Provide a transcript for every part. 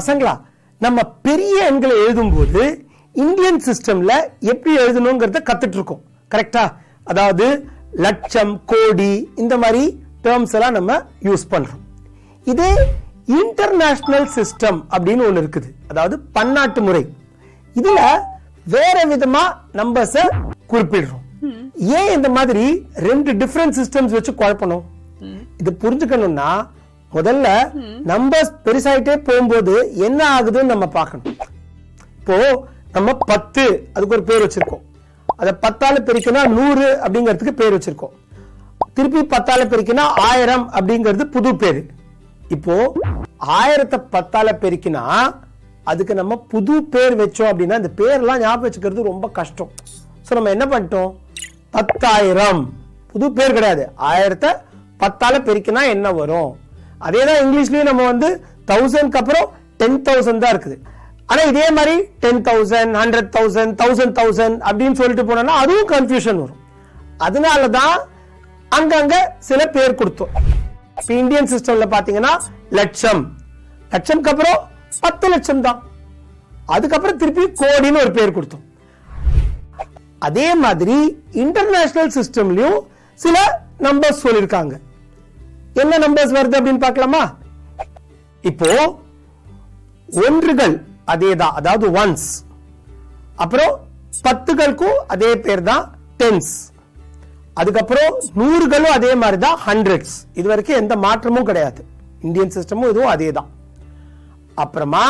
பசங்களா நம்ம பெரிய எண்களை எழுதும்போது இந்தியன் சிஸ்டம்ல எப்படி எழுதணுங்கிறத கத்துட்டு இருக்கோம் கரெக்டா அதாவது லட்சம் கோடி இந்த மாதிரி டேர்ம்ஸ் எல்லாம் நம்ம யூஸ் பண்றோம். இதே இன்டர்நேஷனல் சிஸ்டம் அப்படின்னு ஒண்ணு இருக்குது. அதாவது பன்னாட்டு முறை. இதுல வேற விதமா நம்பர்ஸ குறிப்பிடுறோம். ஏன் இந்த மாதிரி ரெண்டு டிஃபரண்ட் சிஸ்டம்ஸ் வச்சு குழப்பணும்? இது புரிஞ்சுக்கணும்னா முதல்ல நம்பர்ஸ் பெருசாயிட்டே போகும்போது என்ன ஆகுதுன்னு நம்ம பார்க்கணும். இப்போ நம்ம பத்து அதுக்கு ஒரு பேர் வச்சிருக்கோம். அதை பத்தால பெருக்கினா நூறு அப்படிங்கிறதுக்கு பேர் வச்சிருக்கோம். திருப்பி பத்தால பெருக்கினா ஆயிரம் அப்படிங்கிறது புது பேர். இப்போ ஆயிரத்தை பத்தால பெருக்கினா அதுக்கு நம்ம புது பேர் வச்சோம் அப்படின்னா இந்த பேர்லாம் ஞாபகம் வச்சுக்கிறது ரொம்ப கஷ்டம். ஸோ நம்ம என்ன பண்ணிட்டோம்? பத்தாயிரம். புது பேர் கிடையாது. ஆயிரத்தை பத்தால பெருக்கினா என்ன வரும்? அதே தான் இங்கிலீஷ்லயும் நம்ம வந்து தௌசண்ட்க்கு அப்புறம் டென் தௌசண்ட் தான் இருக்குது. ஆனா இதே மாதிரி ten thousand hundred thousand thousand thousand அப்படின்னு சொல்லிட்டு போனோம்னா அதுவும் கன்ஃபியூஷன் வரும். அதனால தான் அங்கங்கே சில பேர் கொடுத்தோம். இப்போ இந்தியன் சிஸ்டம்ல பார்த்தீங்கன்னா லட்சம். லட்சம்க்கு அப்புறம் பத்து லட்சம் தான். அதுக்கப்புறம் திருப்பி கோடின்னு ஒரு பேர் கொடுத்தோம். அதே மாதிரி இன்டர்நேஷனல் சிஸ்டம்லயும் சில நம்பர்ஸ் சொல்லியிருக்காங்க. என்ன நம்பர்ஸ் வருது அப்படின்னு பார்க்கலாமா? இப்போ ஒன்றுகள் அதே தான் அதாவது ஒன்ஸ் அப்புறம் பத்துகளுக்கும் அதே பேர் தான் டென்ஸ் அதுக்கப்புறம் நூறுகளும் அதே மாதிரி தான் ஹண்ட்ரட்ஸ் இது வரைக்கும் எந்த மாற்றமும் கிடையாது. இந்தியன் சிஸ்டமும் இதுவும் அதே தான் அப்புறமா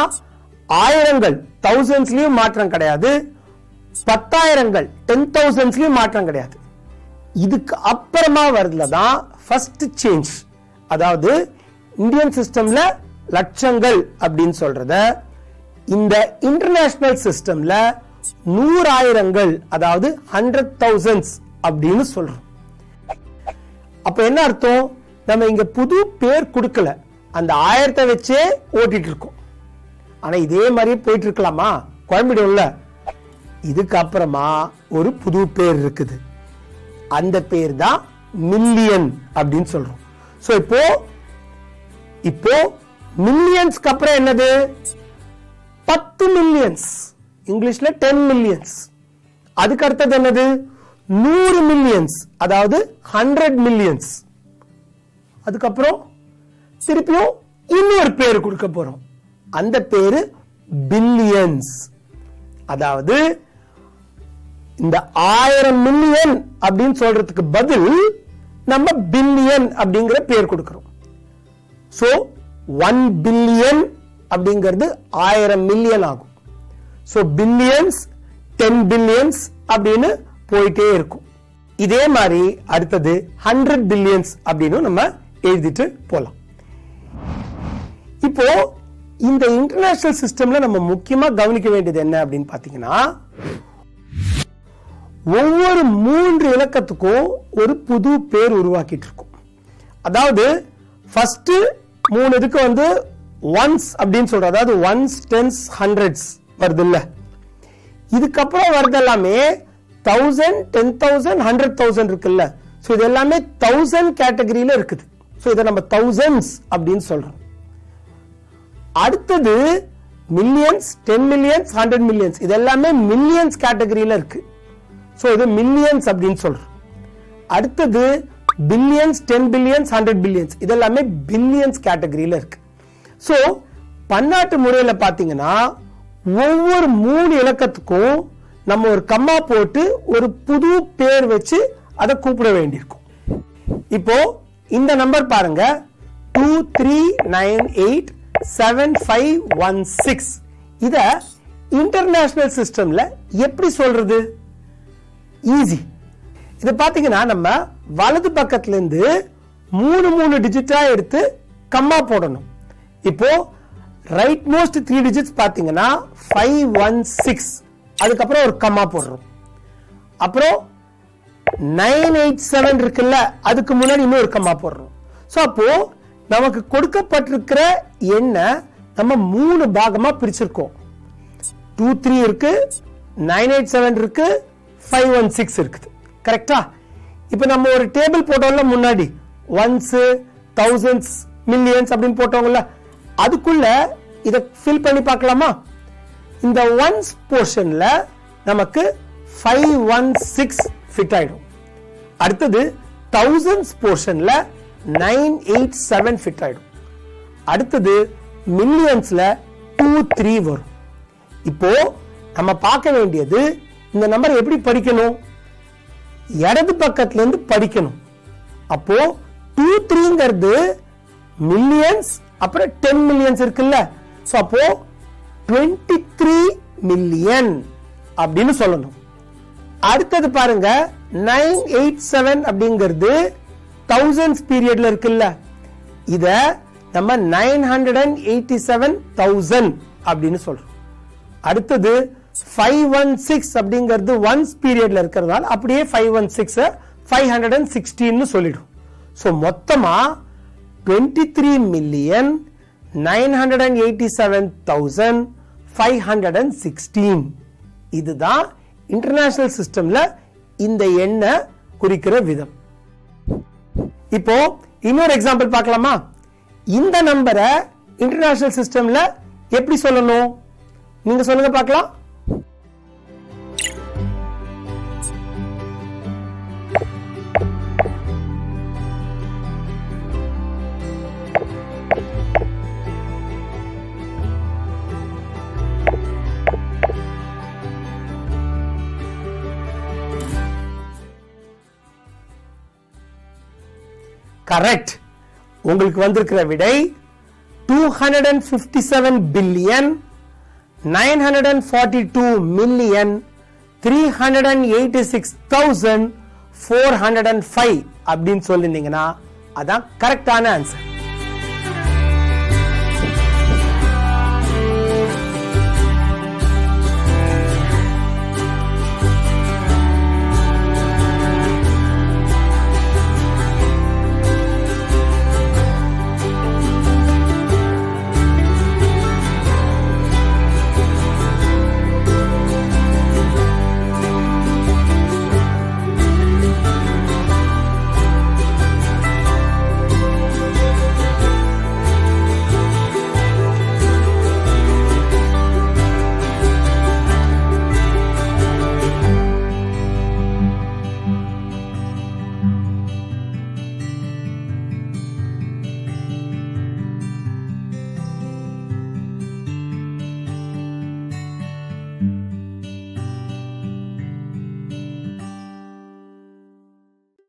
ஆயிரங்கள் தௌசண்ட்ஸ்லயும் மாற்றம் கிடையாது. பத்தாயிரங்கள் டென் தௌசண்ட்ஸ்லயும் மாற்றம் கிடையாது. இதுக்கு அப்புறமா வருதுல தான் ஃபர்ஸ்ட் சேஞ்ச் அதாவது இந்தியன் சிஸ்டம்ல லட்சங்கள் அப்படின்னு சொல்றத இந்த இன்டர்நேஷனல் சிஸ்டம்ல நூறாயிரங்கள் அதாவது ஹண்ட்ரட் தௌசண்ட்ஸ் அப்படின்னு சொல்றோம். அப்ப என்ன அர்த்தம்? நம்ம இங்க புது பேர் கொடுக்கல. அந்த ஆயிரத்தை வச்சே ஓட்டிட்டு இருக்கோம். ஆனா இதே மாதிரியே போயிட்டு இருக்கலாமா? குழம்பிடும்ல இதுக்கப்புறமா ஒரு புது பேர் இருக்குது. அந்த பேர் தான் மில்லியன் அப்படின்னு சொல்றோம். ஸோ இப்போ இப்போ மில்லியன்ஸ்க்கு அப்புறம் என்னது? பத்து மில்லியன்ஸ் இங்கிலீஷ்ல டென் மில்லியன்ஸ் அதுக்கு அடுத்தது என்னது? நூறு மில்லியன்ஸ் அதாவது ஹண்ட்ரட் மில்லியன்ஸ் அதுக்கப்புறம் திருப்பியும் இன்னொரு பேர் கொடுக்க போறோம். அந்த பேரு பில்லியன்ஸ் அதாவது இந்த ஆயிரம் மில்லியன் அப்படின்னு சொல்றதுக்கு பதில் நம்ம பில்லியன் அப்படிங்கிற பேர் கொடுக்கிறோம். ஸோ ஒன் பில்லியன் அப்படிங்கிறது ஆயிரம் மில்லியன் ஆகும். ஸோ பில்லியன்ஸ் டென் பில்லியன்ஸ் அப்படின்னு போயிட்டே இருக்கும். இதே மாதிரி அடுத்தது ஹண்ட்ரட் பில்லியன்ஸ் அப்படின்னு நம்ம எழுதிட்டு போகலாம் இப்போ இந்த இன்டர்நேஷனல் சிஸ்டம்ல நம்ம முக்கியமாக கவனிக்க வேண்டியது என்ன அப்படின்னு பார்த்தீங்கன்னா ஒவ்வொரு மூன்று இலக்கத்துக்கும் ஒரு புது பேர் உருவாக்கிட்டு இருக்கும் அதாவது ஃபர்ஸ்ட் மூணு இதுக்கு வந்து ஒன்ஸ் அப்படின்னு சொல்றோம். அதாவது ஒன்ஸ் டென்ஸ் ஹண்ட்ரட்ஸ் வருது இல்ல இதுக்கப்புறம் வருது எல்லாமே thousand ten thousand hundred thousand இருக்குல்ல. ஸோ இது எல்லாமே தௌசண்ட் கேட்டகரியில இருக்குது. ஸோ இதை நம்ம தௌசண்ட்ஸ் அப்படின்னு சொல்றோம். அடுத்தது millions ten millions hundred millions இது எல்லாமே மில்லியன்ஸ் கேட்டகரியில இருக்குது ஸோ இது மில்லியன்ஸ் அப்படின்னு சொல்றோம். அடுத்தது billions ten billions hundred billions இது எல்லாமே பில்லியன்ஸ் கேட்டகரியில இருக்கு. ஸோ பன்னாட்டு முறையில் பார்த்தீங்கன்னா ஒவ்வொரு மூணு இலக்கத்துக்கும் நம்ம ஒரு கம்மா போட்டு ஒரு புது பேர் வச்சு அதை கூப்பிட வேண்டியிருக்கும். இப்போ இந்த நம்பர் பாருங்க. Two three nine eight seven five one six இதை இன்டர்நேஷனல் சிஸ்டம்ல எப்படி சொல்றது? ஈஸி இதை பார்த்தீங்கன்னா நம்ம வலது பக்கத்துலேருந்து மூணு மூணு டிஜிட்டாக எடுத்து கம்மா போடணும். இப்போ ரைட் மோஸ்ட் த்ரீ டிஜிட்ஸ் பார்த்தீங்கன்னா ஃபைவ் ஒன் சிக்ஸ் அதுக்கப்புறம் ஒரு கம்மா போடுறோம். அப்புறம் நைன் எயிட் செவன் இருக்குல்ல அதுக்கு முன்னாடி ஒரு கம்மா போடுறோம். ஸோ அப்போ நமக்கு கொடுக்கப்பட்டிருக்கிற எண்ணை நம்ம மூணு பாகமாக பிரிச்சிருக்கோம். டூ த்ரீ இருக்கு நைன் எயிட் செவன் இருக்குது ஃபைவ் ஒன் சிக்ஸ் இருக்குது. கரெக்டா இப்போ நம்ம ஒரு டேபிள் போட்டோம்ல முன்னாடி. ஒன்ஸ் தௌசண்ட்ஸ் மில்லியன்ஸ் அப்படின்னு போட்டோங்கள அதுக்குள்ள இதை ஃபில் பண்ணி பார்க்கலாமா? இந்த ஒன்ஸ் போர்ஷன்ல நமக்கு ஃபைவ் ஒன் சிக்ஸ் ஃபிட் ஆயிடும். அடுத்தது தௌசண்ட்ஸ் போர்ஷன்ல நைன் எயிட் செவன் ஃபிட் ஆயிடும். அடுத்தது மில்லியன்ஸ்ல டூ த்ரீ வரும். இப்போ நம்ம பார்க்க வேண்டியது இந்த நம்பர் எப்படி படிக்கணும்? இடது பக்கத்துலேருந்து படிக்கணும். அப்போ டூ த்ரீங்கிறது மில்லியன்ஸ் அப்புறம் டென் மில்லியன்ஸ் இருக்குல்ல. ஸோ அப்போ டுவெண்ட்டி த்ரீ மில்லியன் அப்படின்னு சொல்லணும். அடுத்தது பாருங்க நைன் எயிட் செவன் அப்படிங்கிறது தௌசண்ட்ஸ் பீரியட்ல இருக்குல்ல. இத நம்ம nine hundred and eighty seven thousand அப்படின்னு சொல்றோம். அடுத்தது ஃபைவ் ஒன் சிக்ஸ் அப்படிங்கிறது ஒன்ஸ் பீரியட்ல இருக்கிறதால அப்படியே five one six five hundred and sixteen சொல்லிடும். ஸோ மொத்தமா twenty three million nine hundred and eighty seven thousand five hundred and sixteen இதுதான் இன்டர்நேஷனல் சிஸ்டம்ல இந்த எண்ணை குறிக்கிற விதம். இப்போ இன்னொரு எக்ஸாம்பிள் பார்க்கலாமா? இந்த நம்பரை இன்டர்நேஷனல் சிஸ்டம்ல எப்படி சொல்லணும்? நீங்க சொல்லுங்க பார்க்கலாம். கரெக்ட் உங்களுக்கு வந்திருக்கிற விடை two hundred and fifty seven billion nine hundred and forty two million three hundred and eighty six thousand four hundred and five அப்படின்னு சொல்லியிருந்தீங்கன்னா அதான் கரெக்டான ஆன்சர்